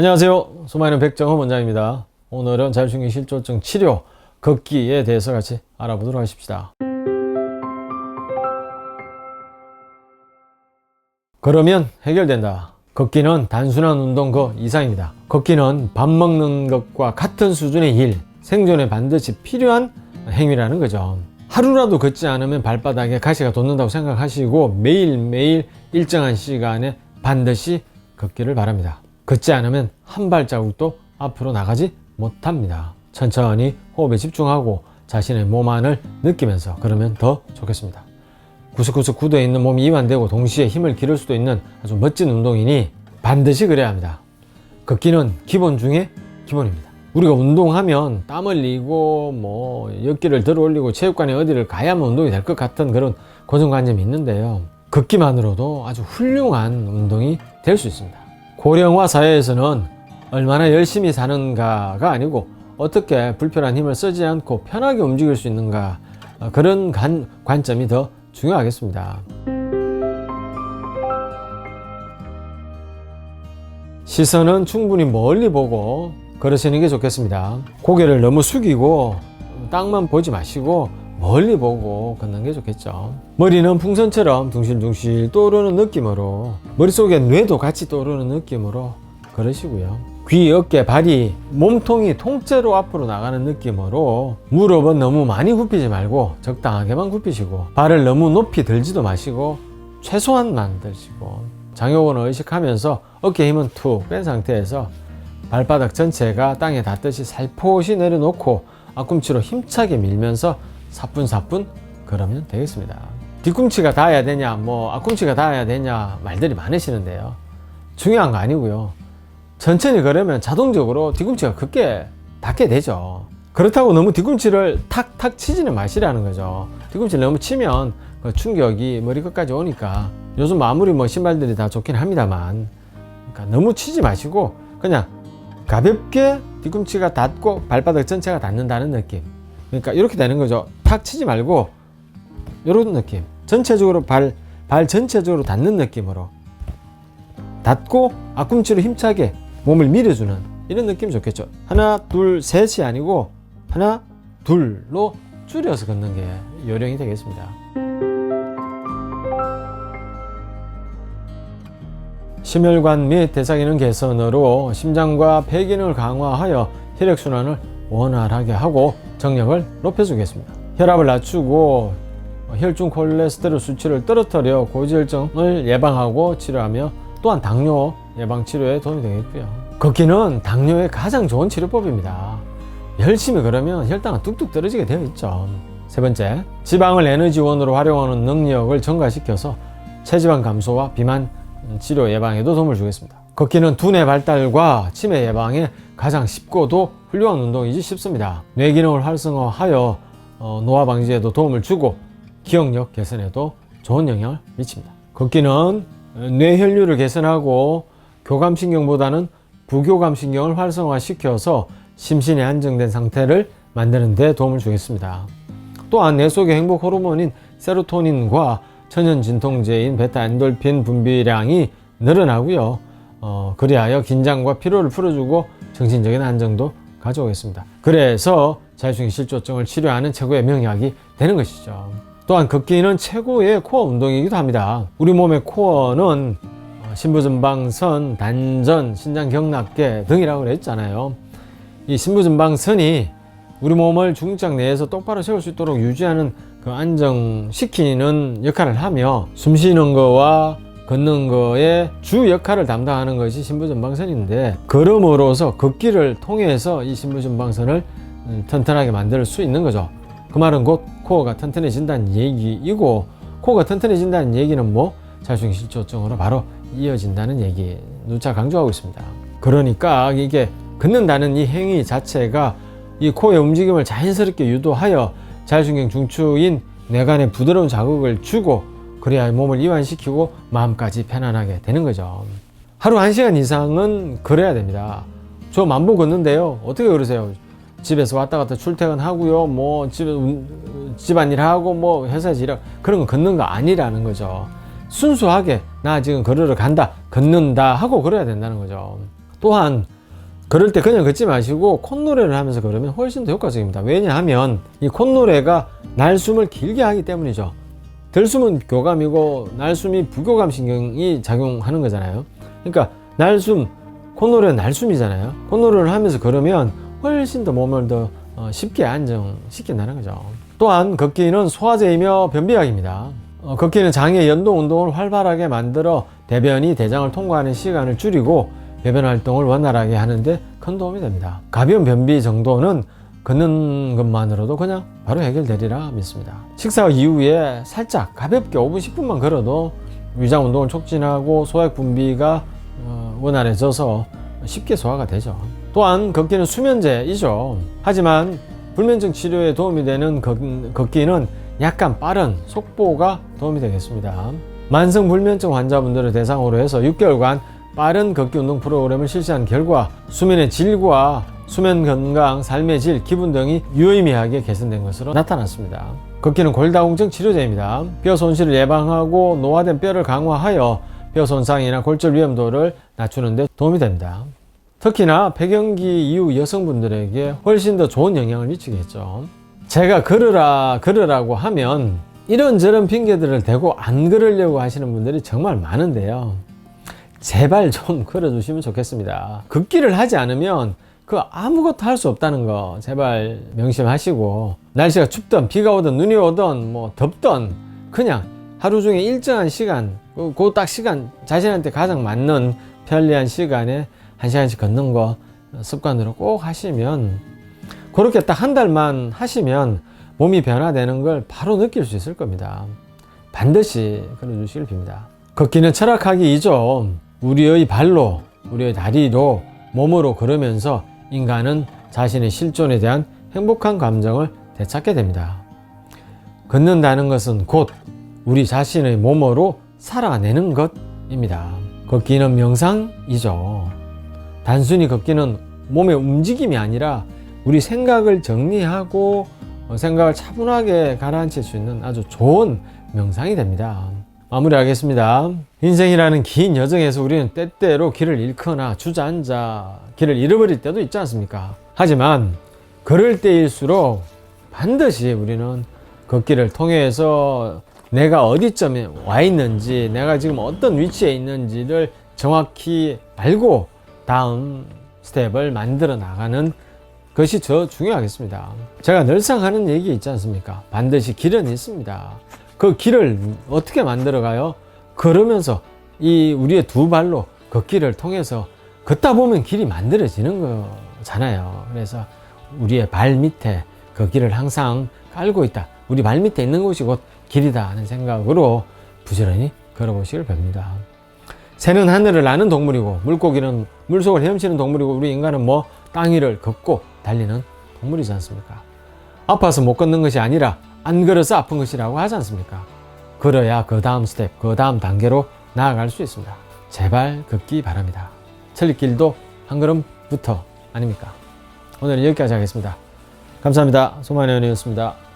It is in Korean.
안녕하세요. 소마이는 백정호 원장입니다. 오늘은 자율신경 실조증 치료, 걷기에 대해서 같이 알아보도록 하십시다. 걸으면 해결된다. 걷기는 단순한 운동 그 이상입니다. 걷기는 밥 먹는 것과 같은 수준의 일, 생존에 반드시 필요한 행위라는 거죠. 하루라도 걷지 않으면 발바닥에 가시가 돋는다고 생각하시고 매일매일 일정한 시간에 반드시 걷기를 바랍니다. 걷지 않으면 한 발자국도 앞으로 나가지 못합니다. 천천히 호흡에 집중하고 자신의 몸 안을 느끼면서 그러면 더 좋겠습니다. 구석구석 굳어 있는 몸이 이완되고 동시에 힘을 기를 수도 있는 아주 멋진 운동이니 반드시 그래야 합니다. 걷기는 기본 중에 기본입니다. 우리가 운동하면 땀 흘리고 뭐 역기를 들어 올리고 체육관에 어디를 가야만 운동이 될 것 같은 그런 고정관념이 있는데요. 걷기만으로도 아주 훌륭한 운동이 될 수 있습니다. 고령화 사회에서는 얼마나 열심히 사는가가 아니고 어떻게 불편한 힘을 쓰지 않고 편하게 움직일 수 있는가 어, 그런 관, 관점이 더 중요하겠습니다. 시선은 충분히 멀리 보고 걸으시는 게 좋겠습니다. 고개를 너무 숙이고 땅만 보지 마시고 멀리 보고 걷는 게 좋겠죠. 머리는 풍선처럼 둥실둥실 떠오르는 느낌으로 머릿속에 뇌도 같이 떠오르는 느낌으로 걸으시고요. 귀, 어깨, 발이 몸통이 통째로 앞으로 나가는 느낌으로 무릎은 너무 많이 굽히지 말고 적당하게만 굽히시고 발을 너무 높이 들지도 마시고 최소한만 들시고 장요근을 의식하면서 어깨 힘은 툭 뺀 상태에서 발바닥 전체가 땅에 닿듯이 살포시 내려놓고 앞꿈치로 힘차게 밀면서 사뿐사뿐 걸으면 되겠습니다. 뒤꿈치가 닿아야 되냐, 뭐 앞꿈치가 닿아야 되냐 말들이 많으시는데요. 중요한 거 아니고요. 천천히 걸으면 자동적으로 뒤꿈치가 걷게 닿게 되죠. 그렇다고 너무 뒤꿈치를 탁탁 치지는 마시라는 거죠. 뒤꿈치를 너무 치면 그 충격이 머리 끝까지 오니까 요즘 아무리 뭐 신발들이 다 좋긴 합니다만 그러니까 너무 치지 마시고 그냥 가볍게 뒤꿈치가 닿고 발바닥 전체가 닿는다는 느낌. 그러니까 이렇게 되는 거죠. 탁 치지 말고 이런 느낌. 전체적으로 발, 발 전체적으로 닿는 느낌으로 닿고 앞꿈치로 힘차게 몸을 밀어주는 이런 느낌이 좋겠죠. 하나, 둘, 셋이 아니고 하나, 둘로 줄여서 걷는 게 요령이 되겠습니다. 심혈관 및 대사기능 개선으로 심장과 폐기능을 강화하여 혈액순환을 원활하게 하고 정력을 높여주겠습니다. 혈압을 낮추고 혈중 콜레스테롤 수치를 떨어뜨려 고지혈증을 예방하고 치료하며 또한 당뇨 예방 치료에 도움이 되겠고요. 걷기는 당뇨의 가장 좋은 치료법입니다. 열심히 걸으면 혈당은 뚝뚝 떨어지게 되어 있죠. 세 번째, 지방을 에너지원으로 활용하는 능력을 증가시켜서 체지방 감소와 비만 치료 예방에도 도움을 주겠습니다. 걷기는 두뇌 발달과 치매 예방에 가장 쉽고도 훌륭한 운동이지 싶습니다. 뇌 기능을 활성화하여 어, 노화 방지에도 도움을 주고 기억력 개선에도 좋은 영향을 미칩니다. 걷기는 뇌 혈류를 개선하고 교감신경보다는 부교감신경을 활성화시켜서 심신이 안정된 상태를 만드는 데 도움을 주겠습니다. 또한 뇌 속의 행복 호르몬인 세로토닌과 천연 진통제인 베타 엔돌핀 분비량이 늘어나고요. 어, 그리하여 긴장과 피로를 풀어주고 정신적인 안정도 가져오겠습니다. 그래서 자율신경 실조증을 치료하는 최고의 명약이 되는 것이죠. 또한 걷기는 최고의 코어 운동이기도 합니다. 우리 몸의 코어는 어, 신부전방선, 단전, 신장경락계 등이라고 그랬잖아요. 이 신부전방선이 우리 몸을 중장 내에서 똑바로 세울 수 있도록 유지하는 그 안정시키는 역할을 하며 숨 쉬는 거와 걷는 거에 주 역할을 담당하는 것이 신부전방선인데 걸음으로써 걷기를 통해서 이 신부전방선을 음, 튼튼하게 만들 수 있는 거죠. 그 말은 곧 코어가 튼튼해진다는 얘기이고 코어가 튼튼해진다는 얘기는 뭐 자율신경 실조증으로 바로 이어진다는 얘기 누차 강조하고 있습니다. 그러니까 이게 걷는다는 이 행위 자체가 이 코어의 움직임을 자연스럽게 유도하여 자율신경 중추인 뇌간에 부드러운 자극을 주고 그래야 몸을 이완시키고 마음까지 편안하게 되는 거죠. 하루 1시간 이상은 걸어야 됩니다. 저 만보 걷는데요. 어떻게 걸으세요? 집에서 왔다 갔다 출퇴근하고요. 뭐 집에 집안일 하고 뭐 회사에서 일하고 그런 거 걷는 거 아니라는 거죠. 순수하게 나 지금 걸으러 간다. 걷는다 하고 걸어야 된다는 거죠. 또한 걸을 때 그냥 걷지 마시고 콧노래를 하면서 걸으면 훨씬 더 효과적입니다. 왜냐하면 이 콧노래가 날숨을 길게 하기 때문이죠. 들숨은 교감이고 날숨이 부교감 신경이 작용하는 거잖아요. 그러니까 날숨, 콧노래는 날숨이잖아요. 콧노래를 하면서 걸으면 훨씬 더 몸을 더 어, 쉽게 안정시킨다는 거죠. 또한 걷기는 소화제이며 변비약입니다. 어, 걷기는 장의 연동 운동을 활발하게 만들어 대변이 대장을 통과하는 시간을 줄이고 배변 활동을 원활하게 하는데 큰 도움이 됩니다. 가벼운 변비 정도는 걷는 것만으로도 그냥 바로 해결되리라 믿습니다. 식사 이후에 살짝 가볍게 5분 10분만 걸어도 위장 운동을 촉진하고 소액 분비가 어, 원활해져서 쉽게 소화가 되죠. 또한 걷기는 수면제이죠. 하지만 불면증 치료에 도움이 되는 걷, 걷기는 약간 빠른 속보가 도움이 되겠습니다. 만성 불면증 환자분들을 대상으로 해서 6개월간 빠른 걷기 운동 프로그램을 실시한 결과 수면의 질과 수면 건강, 삶의 질, 기분 등이 유의미하게 개선된 것으로 나타났습니다. 걷기는 골다공증 치료제입니다. 뼈 손실을 예방하고 노화된 뼈를 강화하여 뼈 손상이나 골절 위험도를 낮추는 데 도움이 됩니다. 특히나 폐경기 이후 여성분들에게 훨씬 더 좋은 영향을 미치겠죠. 제가 걸으라, 걸으라고 하면 이런저런 핑계들을 대고 안 걸으려고 하시는 분들이 정말 많은데요. 제발 좀 걸어주시면 좋겠습니다. 걷기를 하지 않으면 그 아무것도 할 수 없다는 거 제발 명심하시고 날씨가 춥든 비가 오든 눈이 오든 뭐 덥든 그냥 하루 중에 일정한 시간 그 딱 시간 자신한테 가장 맞는 편리한 시간에 한 시간씩 걷는 거 습관으로 꼭 하시면 그렇게 딱 한 달만 하시면 몸이 변화되는 걸 바로 느낄 수 있을 겁니다. 반드시 걸어주시길 빕니다. 걷기는 철학하기 이죠. 우리의 발로, 우리의 다리로, 몸으로 걸으면서 인간은 자신의 실존에 대한 행복한 감정을 되찾게 됩니다. 걷는다는 것은 곧 우리 자신의 몸으로 살아내는 것입니다. 걷기는 명상이죠. 단순히 걷기는 몸의 움직임이 아니라 우리 생각을 정리하고 어, 생각을 차분하게 가라앉힐 수 있는 아주 좋은 명상이 됩니다. 마무리하겠습니다. 인생이라는 긴 여정에서 우리는 때때로 길을 잃거나 주저앉아 길을 잃어버릴 때도 있지 않습니까? 하지만 걸을 때일수록 반드시 우리는 걷기를 통해서 내가 어디쯤에 와 있는지, 내가 지금 어떤 위치에 있는지를 정확히 알고 다음 스텝을 만들어 나가는 것이 더 중요하겠습니다. 제가 늘상 하는 얘기 있지 않습니까? 반드시 길은 있습니다. 그 길을 어떻게 만들어가요? 걸으면서 이 우리의 두 발로 걷기를 통해서 걷다 보면 길이 만들어지는 거잖아요. 그래서 우리의 발 밑에 그 길을 항상 깔고 있다. 우리 발 밑에 있는 곳이 곧 길이다 하는 생각으로 부지런히 걸어보시길 빕니다. 새는 하늘을 나는 동물이고 물고기는 물속을 헤엄치는 동물이고 우리 인간은 뭐 땅 위를 걷고 달리는 동물이지 않습니까? 아파서 못 걷는 것이 아니라 안 걸어서 아픈 것이라고 하지 않습니까? 걸어야 그 다음 스텝, 그 다음 단계로 나아갈 수 있습니다. 제발 걷기 바랍니다. 천리길도 한 걸음부터 아닙니까? 오늘 은 여기까지 하겠습니다. 감사합니다. 소만의원이었습니다.